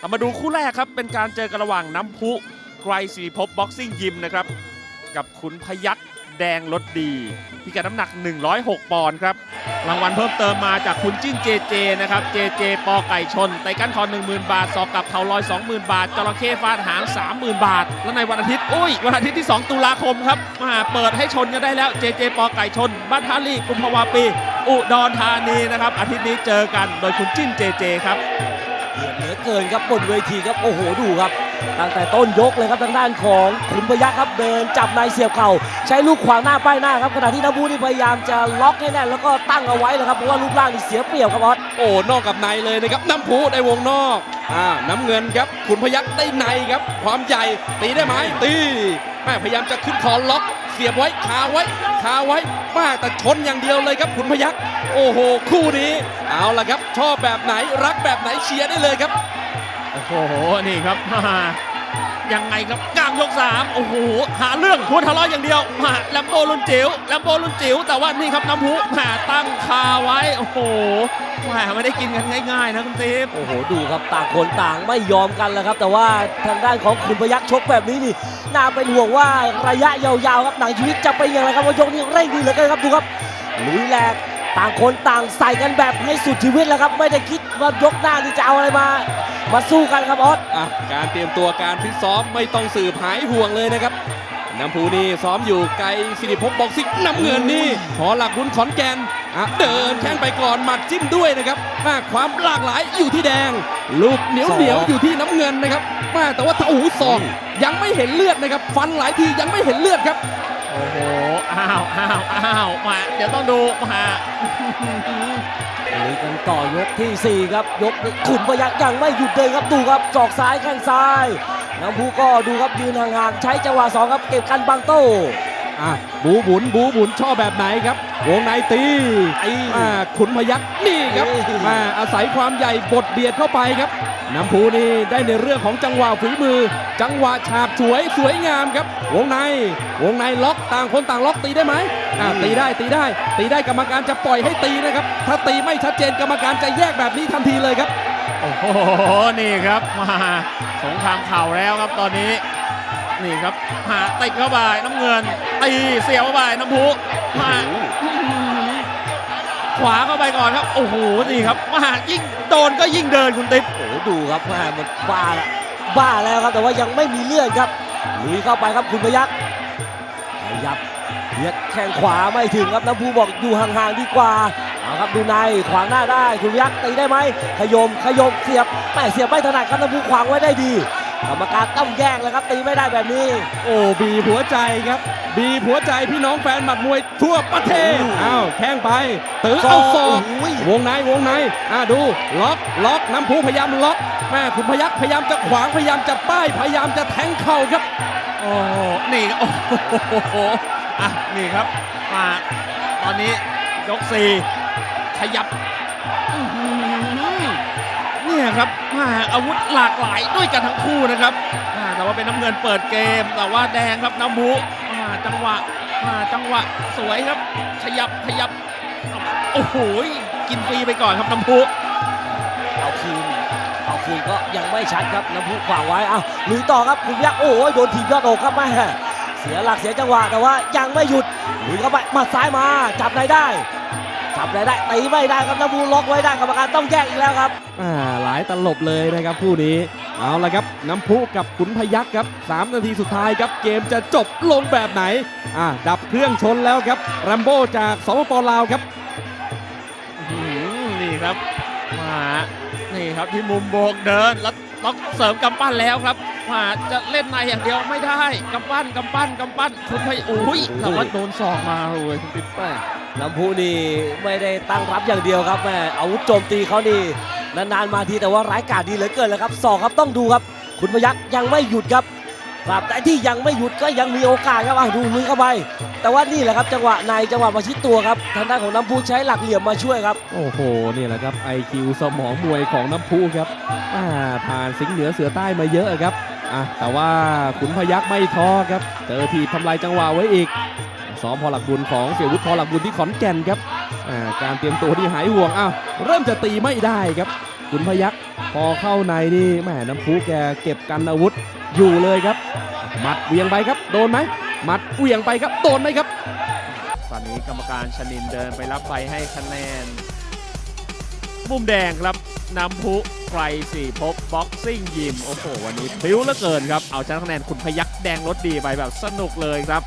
เรามาดูคู่แรกครับ เป็นการเจอกันระหว่างน้ำพุไกรศิริภพบ็อกซิ่งยิมนะครับ กับขุนพยักแดงรถดี พิกัดน้ำหนัก 106 ปอนด์ครับ รางวัลเพิ่มเติมมาจากคุณจิ้นเจเจนะครับ เจเจปอไก่ชน ไตก้านคอ 10,000 บาท สอบกับเขาลอย 20,000 บาท จระเข้ฟาดหาง 30,000 บาท และในวันอาทิตย์ อุ้ย วันอาทิตย์ที่ 2 ตุลาคมครับ มาเปิดให้ชนกันได้แล้ว เจเจปอไก่ชน บ้านทาลีกุมภาวาปี อุดรธานีนะครับ อาทิตย์นี้เจอกัน โดยคุณจิ้นเจเจครับ อเหลือเกินครับบนเวทีครับโอ้โหดูครับ ตั้งแต่ต้นยกเลยครับทางด้านของขุนพยักครับเดินจับในเสียบเข่า ใช้ลูกขวางหน้าป้ายหน้าครับขณะที่น้ำบูนี่พยายามจะล็อกให้แน่นแล้วก็ตั้งเอาไว้เลยครับเพราะว่ารูปร่างนี่เสียเปรียบครับออสโอ้นอกกับในเลยนะครับน้ำพุในวงนอกอ่าน้ำเงินครับขุนพยักได้ในครับ ความใหญ่ตีได้ไหมตีแม่พยายามจะขึ้นคอล็อก เสียบไว้คาไว้คาไว้มากแต่ชนอย่างเดียวเลยครับขุนพยักโอ้โห คู่นี้ เอาละครับ ชอบแบบไหนรักแบบไหนเชียร์ได้เลยครับ โอ้โห นี่ครับมา ยังไงครับกลางยกสามโอ้โหหาเรื่องพูดทะเลาะอย่างเดียวมาแลมโบรุนจิ๋วแลมโบรุนจิ๋วแต่ว่านี่ครับน้ำพุแหมาตั้งคาไว้โอ้โหแหมไม่ได้กินกันง่ายๆนะคุณติ๊บโอ้โหดูครับต่างคนต่างไม่ยอมกันแล้วครับ แต่ว่าทางด้านของขุนพยักชกแบบนี้นี่น่าเป็นห่วงว่าระยะยาวๆครับหนังชีวิตจะเป็นอย่างไรครับว่ายกนี้เร่งดีเหลือเกินครับดูครับลุยแหลกต่างคนต่างใส่กันแบบให้สุดชีวิตแล้วครับ ไม่ได้คิดว่ายกหน้านี่จะเอาอะไรมา มาสู้กันครับออสอะการเตรียมตัวการฟิตซ้อมไม่ต้องสืบหายห่วงเลยนะครับน้ำพูนี่ซ้อมอยู่ไกลสิริภพบอกซิกน้ำเงินนี่หอหลักบุญขอนแก่นอะเดินแข้งไปก่อนหมัดจิ้มด้วยนะครับมาความหลากหลายอยู่ที่แดง ลูกเหนียวเหนียวอยู่ที่น้ำเงินนะครับมาแต่ว่าถ้าโอ้โหศอกยังไม่เห็นเลือดนะครับ ฟันหลายทียังไม่เห็นเลือดครับ โอ้โห อ้าวอ้าวอ้าวมาเดี๋ยวต้องดูมาลุยกันต่อยกทีสี่4 ครับ ยกนี้ขุนพยักยังไม่หยุดเลยครับดูครับศอกซ้ายแข้งซ้ายน้ำพูก็ดูครับยืนห่างๆใช้จังหวะสองครับเก็บกันบังโต้อะบูบุนบูบุนชอบแบบไหนครับวงในตีไอ้อ่าขุนพยักนี่ครับเอ้ยมาอาศัยความใหญ่บดเบียดเข้าไปครับ น้ำพูนี่ได้ในเรื่องของจังหวะฝีมือ จังหวะฉาบฉวยสวยงามครับ วงใน วงในล็อกต่างคนต่างล็อกตีได้ไหมอ่าตีได้ตีได้ ตีได้กรรมการจะปล่อยให้ตีนะครับ ถ้าตีไม่ชัดเจนกรรมการจะแยกแบบนี้ทันทีเลยครับ โอ้โหนี่ครับมาสงครามเข่าแล้วครับตอนนี้ นี่ครับหาติดเข้าไปน้ำเงินตีเสียบเข้าไปน้ำพุมาอื้อหือ ขวาเข้าไปก่อนครับ โอ้โหนี่ครับมายิ่งโดนก็ยิ่งเดินคุณติ๊บโอ้ดูครับแม่มันบ้าละบ้าแล้วครับแต่ว่ายังไม่มีเลือดครับลุยเข้าไปครับคุณพยักขยับเบียดแข้งขวาไม่ถึงครับน้ำพูบอกอยู่ห่างๆดีกว่าเอาครับดูในขวางหน้าได้คุณพยักตีได้ไหมขยมขยมเสียบไม่เสียบไม่ถนัดครับน้ำพูขวางไว้ได้ดี กรรมการต้องแย่งแล้วครับ ตีไม่ได้แบบนี้ โอ้บีบหัวใจครับ บีบหัวใจพี่น้องแฟนหมัดมวยทั่วประเทศโอ้โหอ้าวแข้งไปตื้อเอาศอกโอ้ยวงในวงในอ่าดูล็อกล็อกน้ำพุพยายามล็อกแม่ขุนพยักพยายามจะขวางพยายามจะป้ายพยายามจะแทงเข่าครับโอ้โหนี่โอ้โหอะนี่ครับมาตอนนี้ยกสี่ขยับอื้อหือ เนี่ยครับอาวุธหลากหลายด้วยกันทั้งคู่นะครับแต่ว่าเป็นน้ำเงินเปิดเกม แต่ว่าแดงครับน้ำพุจังหวะจังหวะสวยครับ ขยับขยับโอ้โหกินฟรีไปก่อนครับน้ำพุเอาคืนเอาคืนก็ยังไม่ชัดครับน้ำพุขวางไว้เอาลุยต่อครับคุณยักษ์โอ้ยโดนถีบยอดอกครับแม่เสียหลักเสียจังหวะแต่ว่ายังไม่หยุดลุยเข้าไปมัดซ้ายมาจับไหนได้ จับไหนได้ตีไม่ได้ครับน้ำพุล็อกไว้ได้กรรมการต้องแยกอีกแล้วครับอ่าหลายตลบเลยนะครับคู่นี้เอาละครับน้ำพุกับขุนพยักครับ 3 นาทีสุดท้ายครับเกมจะจบลงแบบไหนอ่าดับเครื่องชนแล้วครับแรมโบ้จากสปปลาวครับอื้อหือนี่ครับมานี่ครับที่มุมโบกเดินแล้วต้องเสริมกำปั้นแล้วครับมาจะเล่นในอย่างเดียวไม่ได้กำปั้นกำปั้นกำปั้นคุณพยอุ้ยแต่ว่าโดนศอกมาเลยคุณติ๊บแม่ น้ำพุนี่ไม่ได้ตั้งรับอย่างเดียวครับแม่อาวุธโจมตีเขานี่นานๆมาทีแต่ว่าร้ายกาจดีเหลือเกินเลยครับศอกครับต้องดูครับ คุณพยักยังไม่หยุดครับครับแต่ที่ยังไม่หยุดก็ยังมีโอกาสครับอะดูลุยเข้าไป แต่ว่านี่แหละครับจังหวะในจังหวะประชิดตัวครับทางด้านของน้ำพุใช้หลักเหลี่ยมมาช่วยครับ โอ้โหนี่แหละครับ IQ สมองมวยของน้ำพุครับอ่าผ่านสิงเหนือเสือใต้มาเยอะครับอะแต่ว่าขุนพยักไม่ท้อครับ เจอทีทำลายจังหวะไว้อีก ซ้อมพอหลักบุญของเสี่ยวุฒิพอหลักบุญที่ขอนแก่นครับการเตรียมตัวที่หายห่วงอ้าวเริ่มจะตีไม่ได้ครับขุนพยักพอเข้าในนี่แหมน้ำพุแกเก็บกันอาวุธอยู่เลยครับหมัดเวียงไปครับ โดนไหมหมัดเวียงไปครับโดนไหมครับตอนนี้กรรมการชนินเดินไปรับใบให้คะแนน มุมแดงครับน้ำพุไกรสี่พบบ็อกซิ่งยิมโอ้โหวันนี้พิ้วเหลือเกินครับ เอาชนะคะแนนคุณพยักแดงรถดีไปแบบสนุกเลยครับ